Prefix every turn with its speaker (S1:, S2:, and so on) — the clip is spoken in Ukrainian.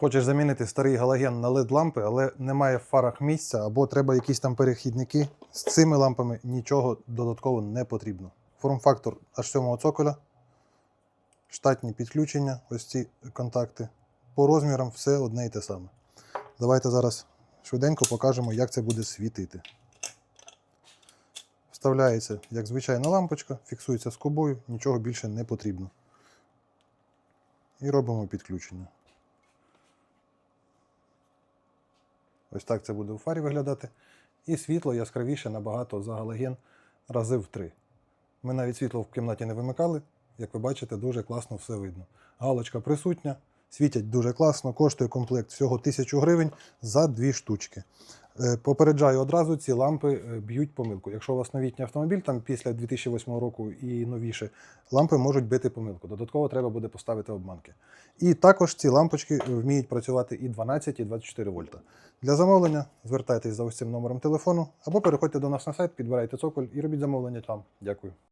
S1: Хочеш замінити старий галоген на led лампи, але немає в фарах місця, або треба якісь там перехідники. З цими лампами нічого додатково не потрібно. Форм-фактор аж 7 цоколя, штатні підключення, ось ці контакти. По розмірам все одне і те саме. Давайте зараз швиденько покажемо, як це буде світити. Вставляється як звичайна лампочка, фіксується скобою, нічого більше не потрібно. І робимо підключення. Ось так це буде у фарі виглядати. І світло яскравіше набагато за галоген рази в три. Ми навіть світло в кімнаті не вимикали. Як ви бачите, дуже класно все видно. Галочка присутня, світять дуже класно, коштує комплект всього 1000 гривень за дві штучки. Е, Попереджаю одразу, ці лампи е, б'ють помилку. Якщо у вас новітній автомобіль, там після 2008 року і новіше, лампи можуть бити помилку. Додатково треба буде поставити обманки. І також ці лампочки е, вміють працювати і 12, і 24 вольта. Для замовлення звертайтесь за ось цим номером телефону або переходьте до нас на сайт, підбирайте цоколь і робіть замовлення там. Дякую.